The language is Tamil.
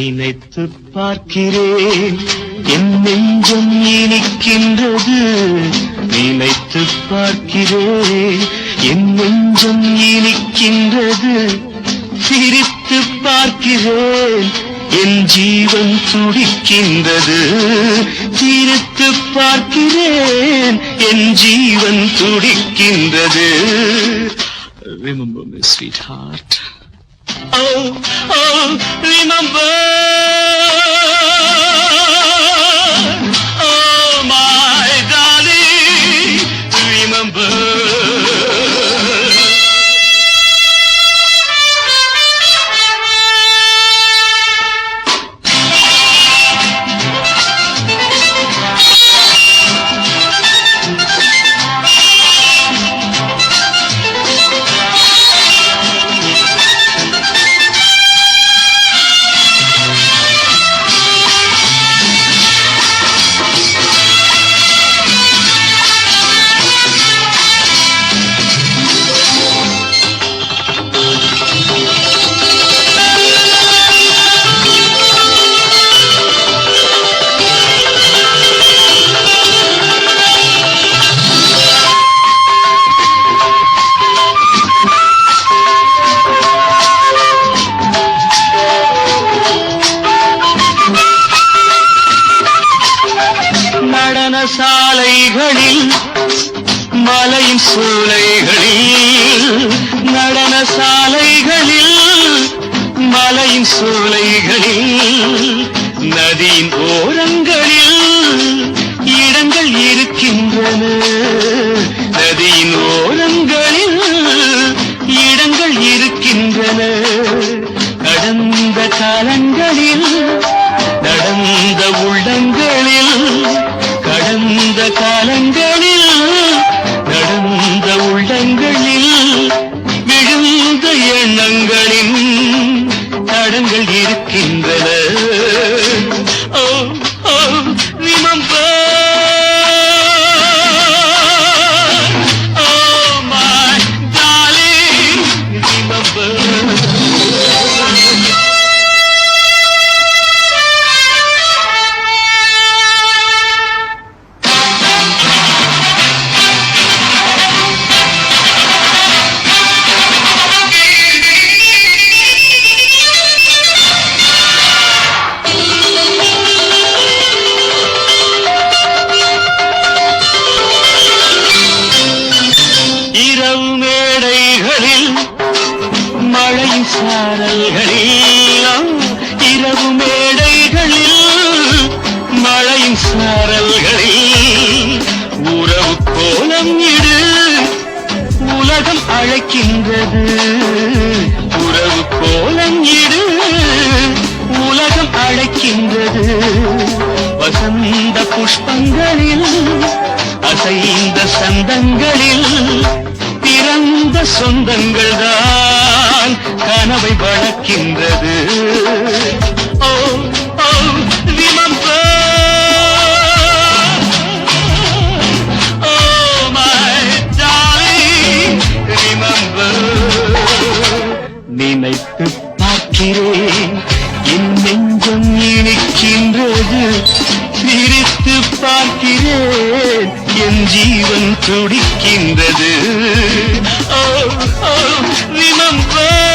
நினைத்து பார்க்கிறேன். என் நெஞ்சம் இனிக்கின்றது. நினைத்து பார்க்கிறேன். என் நெஞ்சம் இனிக்கின்றது. சிரித்து பார்க்கிறேன். என் ஜீவன் துடிக்கின்றது. சிரித்து பார்க்கிறேன். என் ஜீவன் துடிக்கின்றது. Remember me, sweetheart. Oh, oh, remember. சாலைகளில் மலையின் சூளைகளில் நடன சாலைகளில் மலையின் சூளைகளில் நதியின் ஓரங்களில் காலங்களில் நடந்த உள்ளங்களில் விழுந்த எண்ணங்களின் தடங்கள் இருக்கின்றன. சாரல்களில் இரவு மேடைகளில் மழையின் சாரல்களில் உறவு கோலம் இடு உலகம் அழைக்கின்றது. உறவு கோலம் இடு உலகம் அழைக்கின்றது. வசந்த புஷ்பங்களில் அசைந்த சந்தங்களில் பிறந்த சொந்தங்கள் தான் கனவை வளர்க்கின்றது. ஓ ஓ remember. நினைத்து பார்க்கிறேன். சிரித்து பார்க்கிறேன். என் ஜீவன் துடிக்கின்றது. ஓ ஓ ரிமம்பர்